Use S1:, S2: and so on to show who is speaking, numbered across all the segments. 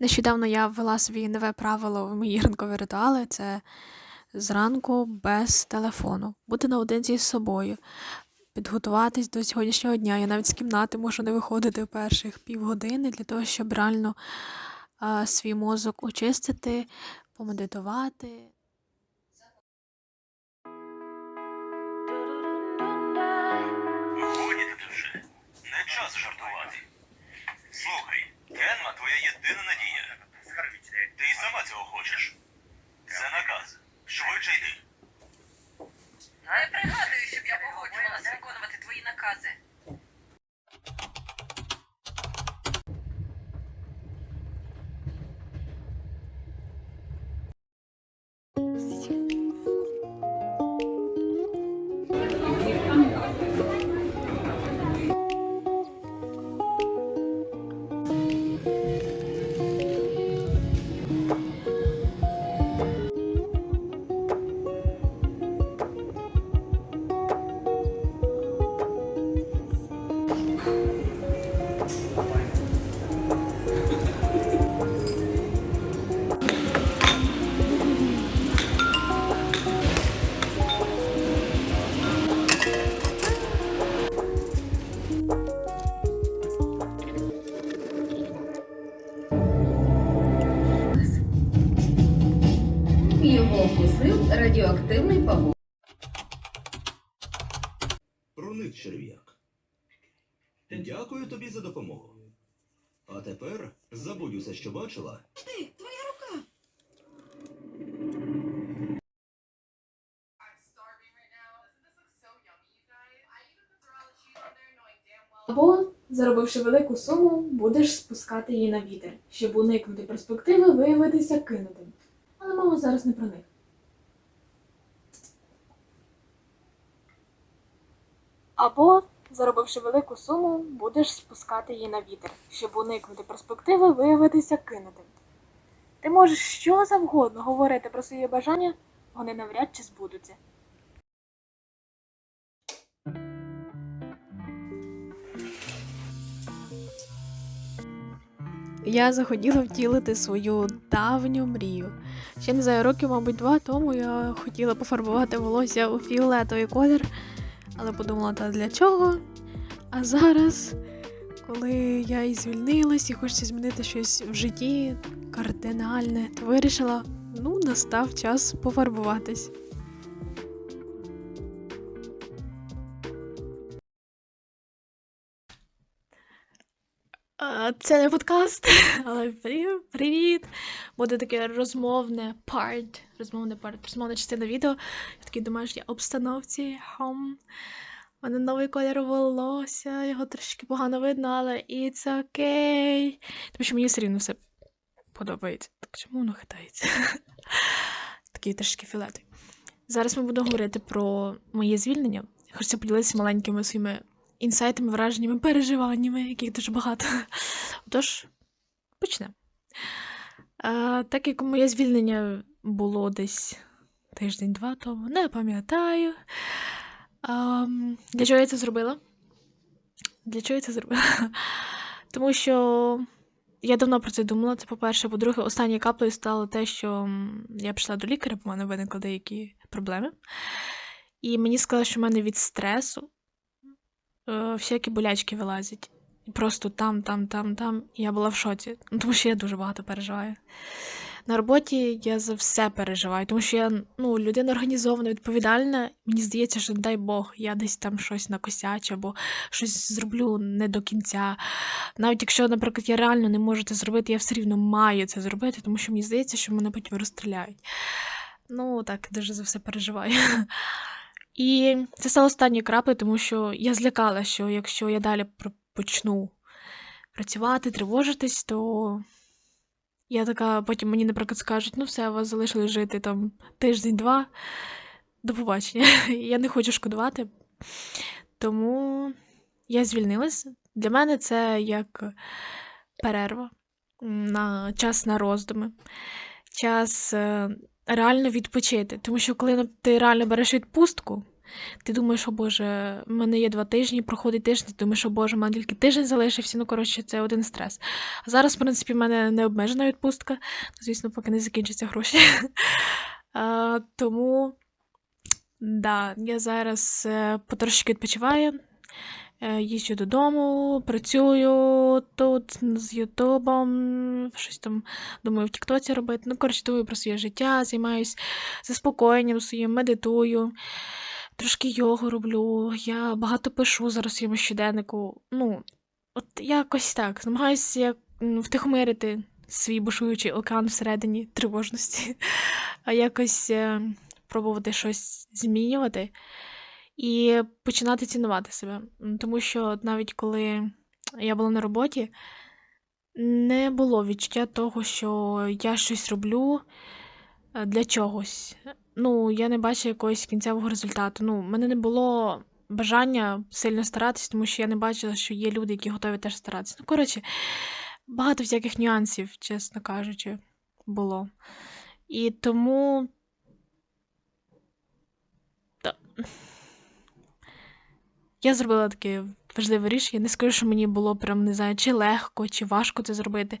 S1: Нещодавно я ввела собі нове правило в мої ранкові ритуали це зранку без телефону, бути наодинці з собою, підготуватись до сьогоднішнього дня. Я навіть з кімнати можу не виходити перших півгодини для того, щоб реально а, свій мозок очистити, помедитувати.
S2: Цього хочеш.
S3: Радіоактивний павук.
S4: Проник черв'як. Дякую тобі за допомогу. А тепер забудь усе, що бачила, Ти, твоя рука.
S1: Або, заробивши велику суму, будеш спускати її на вітер, щоб уникнути перспективи виявитися кинутим. Але мова зараз не про них. Або, заробивши велику суму, будеш спускати її на вітер, щоб уникнути перспективи виявитися кинутим. Ти можеш що завгодно говорити про свої бажання, вони навряд чи збудуться. Я захотіла втілити свою давню мрію. Ще не знаю, років, мабуть, два тому я хотіла пофарбувати волосся у фіолетовий колір, але подумала, та для чого? А зараз, коли я і звільнилась і хочеться змінити щось в житті кардинальне, то вирішила, ну, настав час пофарбуватись. Це не подкаст, але привіт. Буде таке розмовне part, розмовне part, розмовна частина відео. В такій домашній обстановці. Хом. У мене новий колір волосся, його трошки погано видно, але it's okay. Тому що мені все рівно все подобається. Так чому воно хитається? Такий трошки фіолетовий. Зараз ми будемо говорити про моє звільнення. Хочеться поділитися маленькими своїми інсайтами, враженнями, переживаннями, яких дуже багато. Отож, почнемо. Так як моє звільнення було десь тиждень-два тому, не пам'ятаю. А, для чого я це зробила? Для чого я це зробила? Тому що я давно про це думала. Це по-перше, по-друге, останньою каплею стало те, що я пішла до лікаря, бо в мене виникли деякі проблеми. І мені сказали, що в мене від стресу е, всякі болячки вилазять. Просто там, там, там, там. І я була в шоці. Ну, тому що я дуже багато переживаю. На роботі я за все переживаю, тому що я ну, людина організована, відповідальна. Мені здається, що дай Бог, я десь там щось накосячу або щось зроблю не до кінця. Навіть якщо, наприклад, я реально не можу це зробити, я все рівно маю це зробити, тому що мені здається, що мене потім розстріляють. Ну, так, дуже за все переживаю. І це стало останньою краплею, тому що я злякала, що якщо я далі почну працювати, тривожитись, то я така, потім мені, наприклад, скажуть, ну все, вас залишили жити там тиждень-два. До побачення. Я не хочу шкодувати. Тому я звільнилась. Для мене це як перерва на час на роздуми, час е, реально відпочити. Тому що коли ти реально береш відпустку, Ти думаєш, о Боже, в мене є два тижні, проходить тиждень, ти думаєш, о Боже, в мене тільки тиждень залишився. Ну, коротше, це один стрес. А зараз, в принципі, в мене не обмежена відпустка, звісно, поки не закінчаться гроші. Тому, да, я зараз е, потрошки відпочиваю. Е, Їжджу додому, працюю тут з Ютубом, щось там думаю в Тіктоці робити. Ну, коротше, думаю про своє життя, займаюсь заспокоєнням своїм, медитую, трошки йогу роблю. Я багато пишу зараз в своєму щоденнику. Ну, от якось так. Намагаюся як, м, втихомирити свій бушуючий океан всередині тривожності, а якось е, пробувати щось змінювати і починати цінувати себе. Тому що навіть коли я була на роботі, не було відчуття того, що я щось роблю е, для чогось. Ну, я не бачила якогось кінцевого результату. Ну, мене не було бажання сильно старатись, тому що я не бачила, що є люди, які готові теж старатися. Ну, коротше, багато всяких нюансів, чесно кажучи, було. І тому. Я зробила таке важливе рішення. Не скажу, що мені було прям не знаю, чи легко, чи важко це зробити.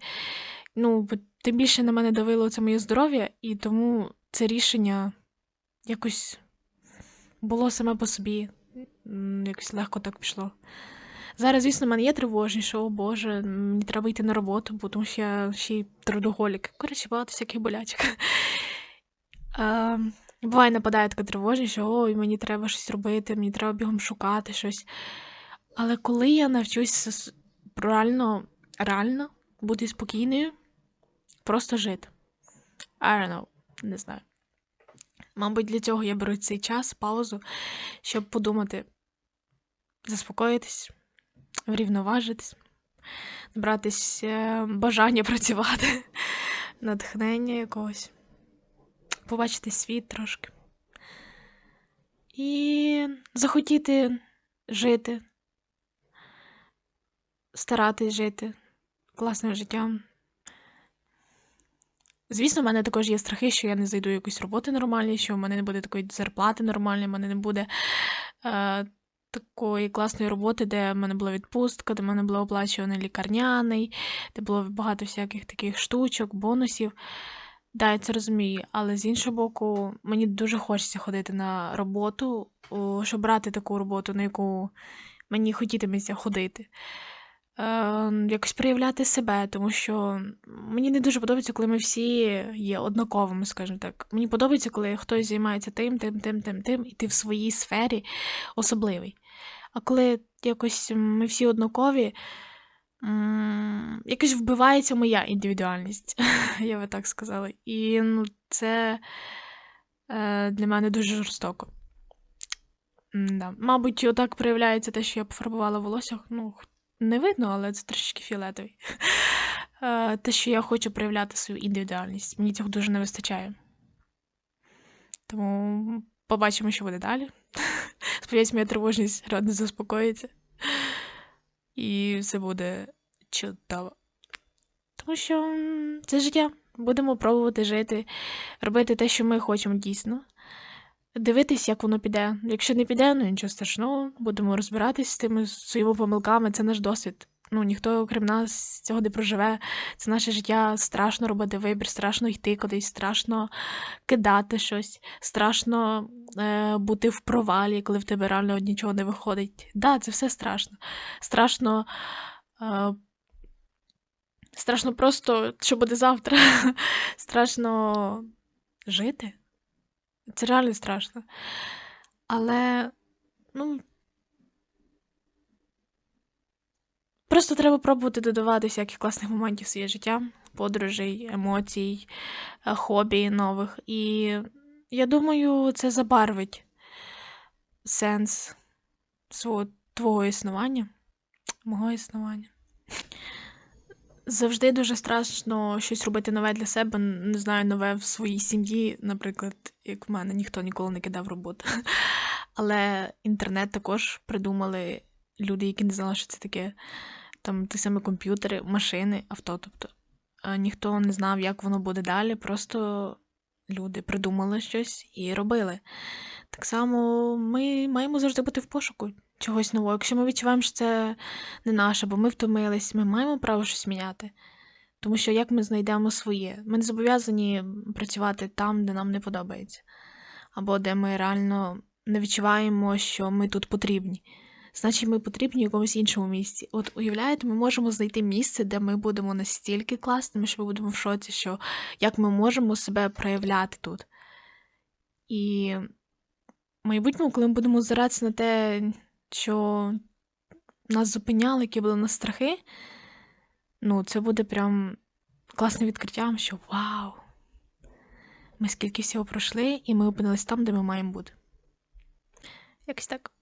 S1: Ну, тим більше на мене давило це моє здоров'я, і тому це рішення якось було саме по собі. Якось легко так пішло. Зараз, звісно, в мене є тривожність, що, о Боже, мені треба йти на роботу, бо тому що я ще й трудоголік. Коротше, багато всяких болячок. Буває, нападає така тривожність, що ой, мені треба щось робити, мені треба бігом шукати щось. Але коли я навчуся реально, реально бути спокійною, просто жити. I don't know, не знаю. Мабуть, для цього я беру цей час, паузу, щоб подумати, заспокоїтись, врівноважитись, набратись е, бажання працювати, натхнення якогось, побачити світ трошки. І захотіти жити, старатись жити класним життям. Звісно, в мене також є страхи, що я не знайду якусь роботи нормальної, що в мене не буде такої зарплати нормальної, в мене не буде е, такої класної роботи, де в мене була відпустка, де в мене було оплачуваний лікарняний, де було багато всяких таких штучок, бонусів. Да, я це розумію, але з іншого боку, мені дуже хочеться ходити на роботу, щоб брати таку роботу, на яку мені хотітиметься ходити. Е, якось проявляти себе, тому що мені не дуже подобається, коли ми всі є однаковими, скажімо так. Мені подобається, коли хтось займається тим, тим, тим, тим, тим, і ти в своїй сфері особливий. А коли якось ми всі однакові, якось вбивається моя індивідуальність, я би так сказала. І ну, це е, для мене дуже жорстоко. М-да. Мабуть, отак проявляється те, що я пофарбувала волосся. Ну, не видно, але це трішки фіолетовий. Е, Те, що я хочу проявляти свою індивідуальність. Мені цього дуже не вистачає. Тому побачимо, що буде далі. Сподіваюсь, моя тривожність радо заспокоїться. І все буде чудово. Тому що це життя. Будемо пробувати жити, робити те, що ми хочемо дійсно. Дивитись, як воно піде. Якщо не піде, ну нічого страшного, будемо розбиратись з тими своїми помилками, це наш досвід. Ну, ніхто, окрім нас, цього не проживе. Це наше життя. Страшно робити вибір, страшно йти кудись, страшно кидати щось, страшно е, бути в провалі, коли в тебе реально нічого не виходить. Да, це все страшно. Страшно. Е, страшно просто, що буде завтра. страшно жити. Це реально страшно. Але, ну. Просто треба пробувати додавати всяких класних моментів в своє життя, подорожей, емоцій, е, хобі нових. І я думаю, це забарвить сенс свого твого існування, мого існування. Завжди дуже страшно щось робити нове для себе, не знаю, нове в своїй сім'ї, наприклад, як в мене ніхто ніколи не кидав роботу. Але інтернет також придумали люди, які не знали, що це таке. Там ті самі комп'ютери, машини, авто. Тобто ніхто не знав, як воно буде далі. Просто люди придумали щось і робили. Так само ми маємо завжди бути в пошуку чогось нового. Якщо ми відчуваємо, що це не наше, бо ми втомились, ми маємо право щось міняти. Тому що як ми знайдемо своє? Ми не зобов'язані працювати там, де нам не подобається, або де ми реально не відчуваємо, що ми тут потрібні. Значить, ми потрібні в якомусь іншому місці. От уявляєте, ми можемо знайти місце, де ми будемо настільки класними, що ми будемо в шоці, що як ми можемо себе проявляти тут. І в майбутньому, коли ми будемо озиратися на те, що нас зупиняли, які були нас страхи, ну, це буде прям класним відкриттям, що вау! Ми скільки всього пройшли, і ми опинились там, де ми маємо бути. Якось так.